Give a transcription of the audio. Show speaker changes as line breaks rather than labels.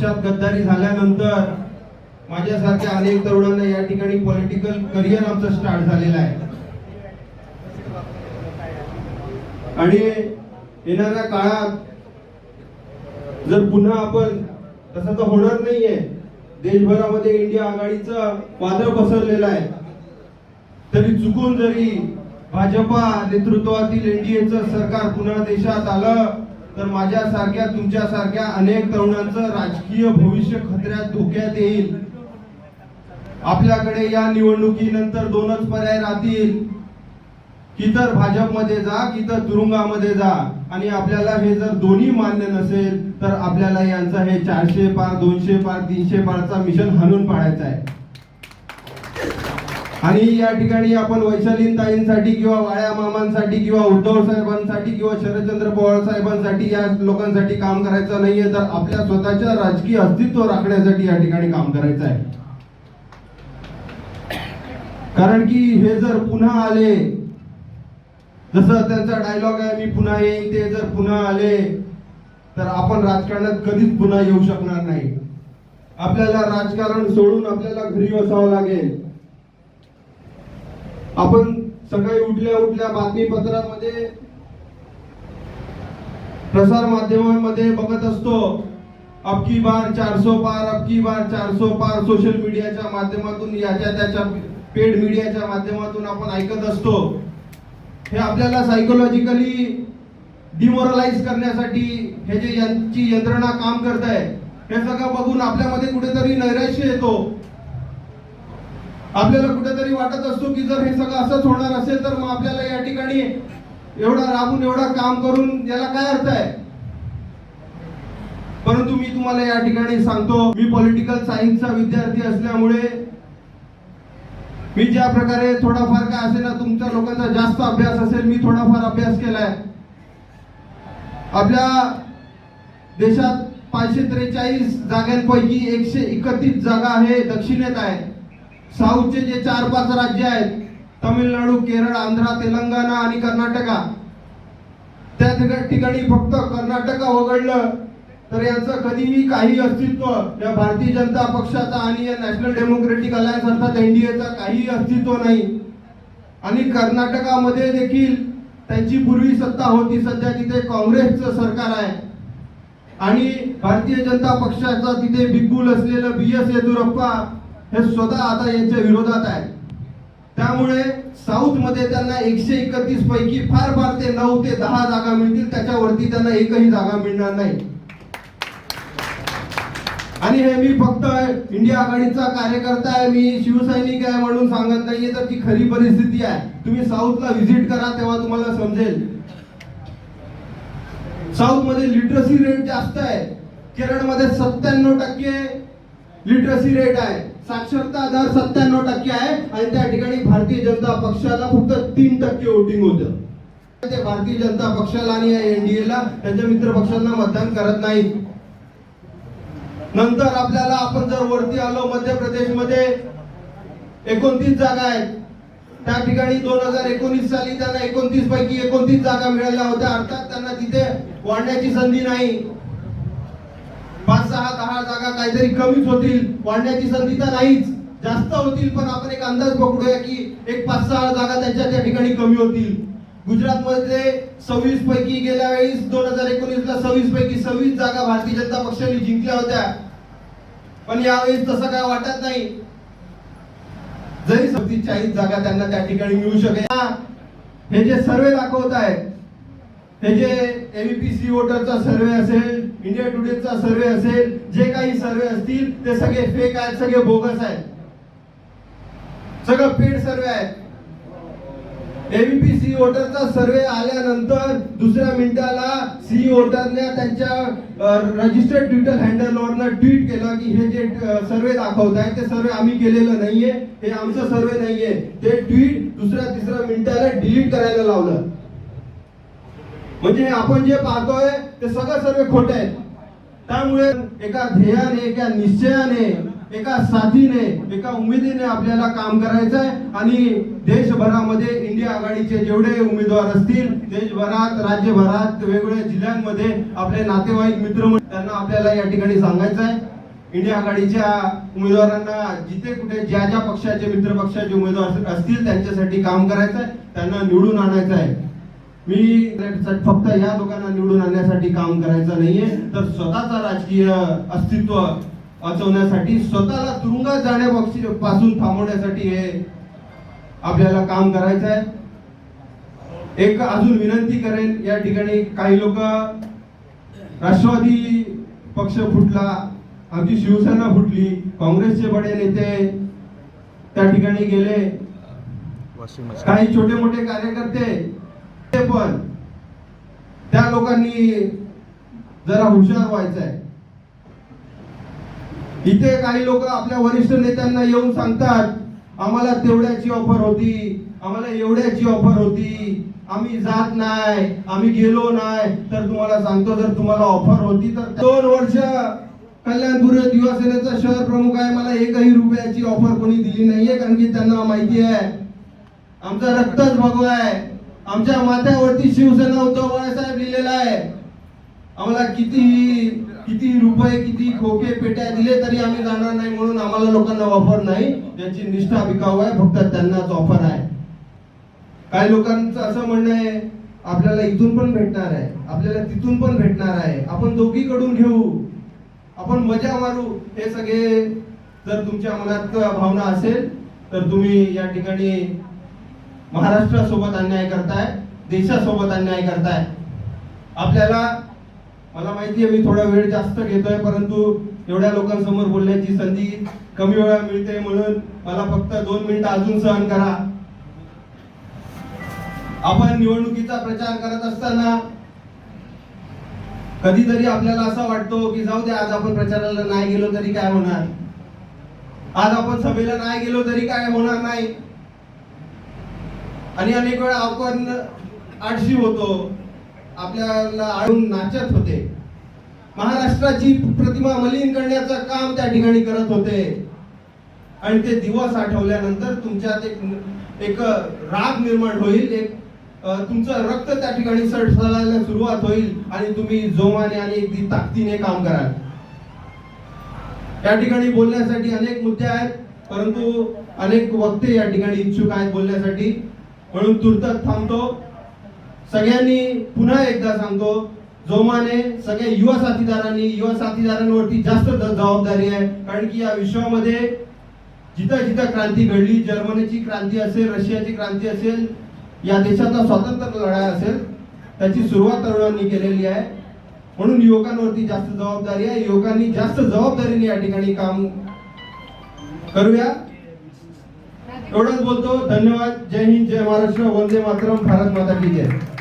पक्षात गद्दारी झाल्यानंतर माझ्यासारख्या अनेक तरुणांना या ठिकाणी पॉलिटिकल करिअर आमचं स्टार्ट झालेलं आहे. आणि येणाऱ्या काळात जर पुन्हा आपण तसं तर होणार नाहीये. देशभरामध्ये इंडिया आघाडीचं वादळ पसरलेलं आहे. तरी चुकून जरी भाजपा नेतृत्वातील एनडीएचं सरकार पुन्हा देशात आलं तर माझ्यासारख्या तुमच्यासारख्या अनेक तरुणांचं राजकीय भविष्य खतऱ्यात धोक्यात येईल. आपल्याकडे या निवडणुकीनंतर दोनच पर्याय राहतील. की तर भाजपमध्ये जा की तर तुरुंगामध्ये जा. आणि आपल्याला हे जर दोन्ही मान्य नसेल तर आपल्याला यांचा हे चारशे पार दोनशे पार तीनशे पारचा मिशन हाणून पाडायचा आहे. आणि या ठिकाणी आपण वैशालीताईंसाठी किंवा वाळ्या मामांसाठी किंवा उद्धव साहेबांसाठी किंवा शरदचंद्र पवार साहेबांसाठी या लोकांसाठी काम करायचं नाहीये तर आपल्या स्वतःच्या राजकीय अस्तित्व राखण्यासाठी या ठिकाणी काम करायचं आहे. कारण की हे जर पुन्हा आले जसं त्यांचा डायलॉग आहे मी पुन्हा येईन ते जर पुन्हा आले तर आपण राजकारणात कधीच पुन्हा येऊ शकणार नाही. आपल्याला राजकारण सोडून आपल्याला घरी बसावं लागेल. आपण सकाळी उठल्या उठल्या बातमीपत्रामध्ये प्रसार माध्यमांमध्ये बघत असतो. अबकी बार चारसो पार अबकी बार चारसो पार सोशल मीडियाच्या माध्यमातून याच्या त्याच्या पेड मीडियाच्या माध्यमातून आपण ऐकत असतो. हे आपल्याला सायकोलॉजिकली डिमोरलाइज करण्यासाठी हे जे यांची यंत्रणा काम करत आहे हे सगळं बघून आपल्यामध्ये कुठेतरी नैराश्य येतो. आपल्याला कुठेतरी वाटत असतो की जर हे सगळं असंच होणार असेल तर मग आपल्याला या ठिकाणी एवढा राबून एवढा काम करून याला काय अर्थ आहे? परंतु मी तुम्हाला या ठिकाणी सांगतो मी पॉलिटिकल सायन्सचा विद्यार्थी असल्यामुळे मी ज्या प्रकारे थोडाफार काय असेल ना तुमच्या लोकांचा जास्त अभ्यास असेल मी थोडाफार अभ्यास केलाय. आपल्या देशात पाचशे त्रेचाळीस जागांपैकी एकशे एकतीस जागा हे दक्षिणेत आहे. साऊथचे जे चार पाच राज्य आहेत तमिळनाडू केरळ आंध्रा तेलंगणा आणि कर्नाटका त्या ठिकाणी फक्त कर्नाटका वगळलं तर यांचं कधीही काही अस्तित्व या भारतीय जनता पक्षाचा आणि या नॅशनल डेमोक्रेटिक अलायन्स अर्थात एनडीएचा काही अस्तित्व नाही. आणि कर्नाटकामध्ये देखील त्यांची पूर्वी सत्ता होती सध्या तिथे काँग्रेसचं सरकार आहे. आणि भारतीय जनता पक्षाचा तिथे बिगुल असलेलं बी एस येदुरप्पा हे स्वतः आता यांच्या विरोधात आहे. त्यामुळे साऊथमध्ये त्यांना एकशे एकतीस पैकी फार फार ते नऊ ते दहा जागा मिळतील. त्याच्यावरती त्यांना एकही जागा मिळणार नाही. आणि हे मी फक्त इंडिया आघाडीचा कार्यकर्ता आहे. मी शिवसैनिक आहे म्हणून सांगत नाहीये तर ती खरी परिस्थिती आहे. तुम्ही साऊथला व्हिजिट करा तेव्हा तुम्हाला समजेल. साऊथमध्ये लिटरसी रेट जास्त आहे. केरळमध्ये सत्त्याण्णव टक्के लिटरसी रेट आहे. साक्षरता दर सत्त्याण्णव टक्के आहे आणि त्या ठिकाणी भारतीय जनता पक्षाला फक्त तीन टक्के वोटिंग होतं. ते भारतीय जनता पक्षाला आणि एनडीएला त्यांच्या मित्र पक्षांना मतदान करत नाही. नंतर आपल्याला आपण जर वरती आलो मध्य प्रदेशमध्ये एकोणतीस जागा आहेत. त्या ठिकाणी दोन हजार एकोणीस साली त्यांना एकोणतीस पैकी एकोणतीस जागा मिळाल्या होत्या. अर्थात त्यांना तिथे वाढण्याची संधी नाही. पाच सहा दहा जागा काहीतरी कमीच होतील. वाढण्याची संधी तर नाहीच. जास्त होतील पण आपण एक अंदाज पकडूया की एक पाच सहा जागा त्यांच्या त्या ठिकाणी कमी होतील. गुजरात मध्ये सव्वीस पैकी गेल्या वेळेस दोन हजार एकोणीस ला सव्वीस पैकी सव्वीस जागा भारतीय जनता पक्षाने जिंकल्या होत्या. पण यावेळेस तसं काय वाटत नाही. जरी सव्वीस चाळीस जागा त्यांना त्या ठिकाणी मिळू शकेल. हे जे सर्वे दाखवत आहेत हे जे एबीपीसी वोटरचा सर्वे असेल इंडिया टुडेचा सर्वे असेल जे काही सर्वे असतील ते सगळे फेक आहेत सगळे बोगस आहेत. सगळं पेड सर्वे आहेत. एबीपी सी वोटरचा सर्वे आल्यानंतर दुसऱ्या मिनिटाला सी वोटरने त्यांच्या रजिस्टर्ड ट्विटर हँडलवरनं ट्विट केलं की हे जे सर्वे दाखवत आहे ते सर्वे आम्ही केलेलं नाहीये हे आमचं सर्वे नाहीये. ते ट्विट दुसऱ्या तिसऱ्या मिनिटाला डिलीट करायला लावलं. म्हणजे आपण जे पाहतोय ते सगळं सर्व खोटे आहेत. त्यामुळे एका ध्येयाने एका निश्चयाने एका साथीने एका उमेदीने आपल्याला काम करायचं आहे आणि देशभरामध्ये इंडिया आघाडीचे जेवढे उमेदवार असतील देशभरात राज्यभरात वेगवेगळ्या जिल्ह्यांमध्ये आपले नातेवाईक मित्र त्यांना आपल्याला या ठिकाणी सांगायचं आहे इंडिया आघाडीच्या उमेदवारांना जिथे कुठे ज्या ज्या पक्षाचे मित्र पक्षाचे उमेदवार असतील त्यांच्यासाठी काम करायचं आहे त्यांना निवडून आणायचं आहे मी फक्त या लोकांना निवडून आणण्यासाठी काम करायचं नाहीये. तर स्वतःचा राजकीय अस्तित्व वाचवण्यासाठी स्वतःला तुरुंगात जाण्यापासून थांबवण्यासाठी हे आपल्याला काम करायचं आहे. एक अजून विनंती करेन या ठिकाणी काही लोक राष्ट्रवादी पक्ष फुटला आमची शिवसेना फुटली काँग्रेसचे बडे नेते त्या ठिकाणी गेले. काही छोटे मोठे कार्यकर्ते पण त्या लोकांनी जरा हुशार व्हायचं आहे इथे काही लोक आपल्या वरिष्ठ नेत्यांना येऊन सांगतात आम्हाला तेवढ्याची ऑफर होती आम्हाला एवढ्याची ऑफर होती आम्ही जात नाही आम्ही गेलो नाही तर तुम्हाला सांगतो जर तुम्हाला ऑफर होती तर दोन वर्ष कल्याणपूर युवासेनेचा शहर प्रमुख आहे मला एकही रुपयाची ऑफर कोणी दिली नाहीये कारण की त्यांना माहिती आहे आमचा रक्तच भगवा आहे. आमच्या माथ्यावरती शिवसेना उद्धव बाळासाहेब लिहिलेला आहे. आम्हाला किती किती रुपये किती खोके पेट्या दिले तरी आम्ही जाणार नाही म्हणून आम्हाला लोकांना ऑफर नाही. त्याची निष्ठा विकाऊ आहे फक्त त्यांनाच ऑफर आहे. काही लोकांचं असं म्हणणं आहे आपल्याला इथून पण भेटणार आहे आपल्याला तिथून पण भेटणार आहे. आपण दोघीकडून घेऊ. आपण मजा मारू. हे सगळे जर तुमच्या मनात भावना असेल तर तुम्ही या ठिकाणी महाराष्ट्रासोबत अन्याय करताय देशासोबत अन्याय करताय. आपल्याला मला माहिती आहे मी थोडा वेळ जास्त घेतोय परंतु एवढ्या लोकांसमोर बोलण्याची संधी कमी वेळा मिळते म्हणून मला फक्त दोन मिनिटं अजून सहन करा. आपण निवडणुकीचा प्रचार करत असताना कधीतरी आपल्याला असं वाटतो की जाऊ दे आज आपण प्रचाराला नाही गेलो तरी काय होणार? आज आपण सभेला नाही गेलो तरी काय होणार नाही? आणि अनेक वेळा आपण आळशी होतो. आपल्याला आळून नाचत होते. महाराष्ट्राची प्रतिमा मलिन करण्याचं काम त्या ठिकाणी करत होते. आणि ते दिवस आठवल्यानंतर तुमच्यात एक एक राग निर्माण होईल. एक तुमचं रक्त त्या ठिकाणी सडसडायला सुरुवात होईल आणि तुम्ही जोमाने आणि अगदी ताकदीने काम कराल. या ठिकाणी बोलण्यासाठी अनेक मुद्दे आहेत परंतु अनेक वक्ते या ठिकाणी इच्छुक आहेत बोलण्यासाठी. म्हणून तुर्तच थांबतो. सगळ्यांनी पुन्हा एकदा सांगतो जोमाने सगळ्या युवा साथीदारांनी युवा साथीदारांवरती जास्त जबाबदारी आहे. कारण की या विश्वामध्ये जिथं जिथं क्रांती घडली जर्मनीची क्रांती असेल रशियाची क्रांती असेल या देशाचा स्वातंत्र्य लढाई असेल त्याची सुरुवात तरुणांनी केलेली आहे. म्हणून युवकांवरती जास्त जबाबदारी आहे. युवकांनी जास्त जबाबदारीने या ठिकाणी काम करूया. एवढंच बोलतो. धन्यवाद. जय हिंद जय महाराष्ट्र. वंदे मातरम. भारत माता की जय.